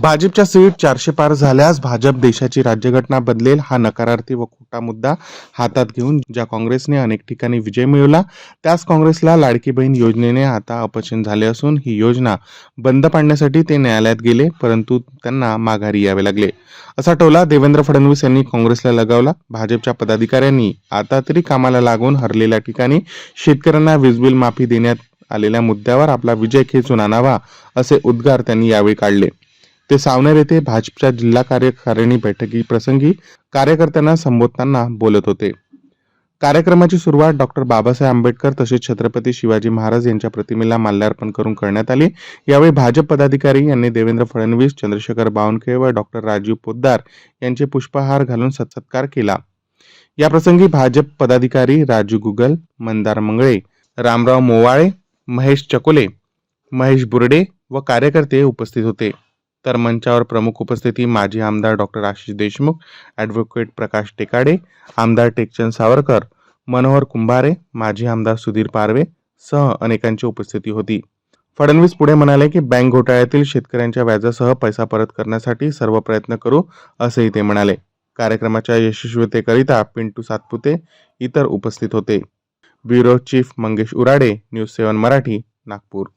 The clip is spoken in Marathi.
भाजपच्या सीट चारशे पार झाल्यास भाजप देशाची राज्यघटना बदलेल हा नकारार्थी व खोटा मुद्दा हातात घेऊन ज्या काँग्रेसने अनेक ठिकाणी विजय मिळवला त्याच काँग्रेसला लाडकी बहीण योजनेने आता अपचन झाले असून ही योजना बंद पाडण्यासाठी ते न्यायालयात गेले परंतु त्यांना माघारी यावे लागले. असा टोला देवेंद्र फडणवीस यांनी काँग्रेसला लगावला. भाजपच्या पदाधिकाऱ्यांनी आता तरी कामाला लागून हरलेल्या ठिकाणी शेतकऱ्यांना वीजबिल माफी देण्यात आलेल्या मुद्द्यावर आपला विजय खेचून आणावा असे उद्गार त्यांनी यावेळी काढले. ते सावनेर येथे भाजपच्या जिल्हा कार्यकारिणी बैठकी प्रसंगी कार्यकर्त्यांना संबोधताना बोलत होते. कार्यक्रमाची सुरुवात डॉक्टर बाबासाहेब आंबेडकर तसेच छत्रपती शिवाजी महाराज यांच्या प्रतिमेला माल्यार्पण करून करण्यात आली. यावेळी भाजप पदाधिकारी यांनी देवेंद्र फडणवीस चंद्रशेखर बावनकुळे व डॉक्टर राजीव पोद्दार यांचे पुष्पहार घालून सत्सत्कार केला. या प्रसंगी भाजप पदाधिकारी राजू गुगल मंदार मंगळे रामराव मोवाळे महेश चकोले महेश बुर्डे व कार्यकर्ते उपस्थित होते. तर मंचावर प्रमुख उपस्थिती माजी आमदार डॉक्टर आशिष देशमुख ॲडव्होकेट प्रकाश टेकाडे आमदार टेकचंद सावरकर मनोहर कुंभारे माजी आमदार सुधीर पारवे सह अनेकांची उपस्थिती होती. फडणवीस पुढे म्हणाले की बँक घोटाळ्यातील शेतकऱ्यांच्या व्याजासह पैसा परत करण्यासाठी सर्व प्रयत्न करू असेही ते म्हणाले. कार्यक्रमाच्या यशस्वीतेकरिता पिंटू सातपुते इतर उपस्थित होते. Bureau chief Mangesh Urade news seven Marathi Nagpur.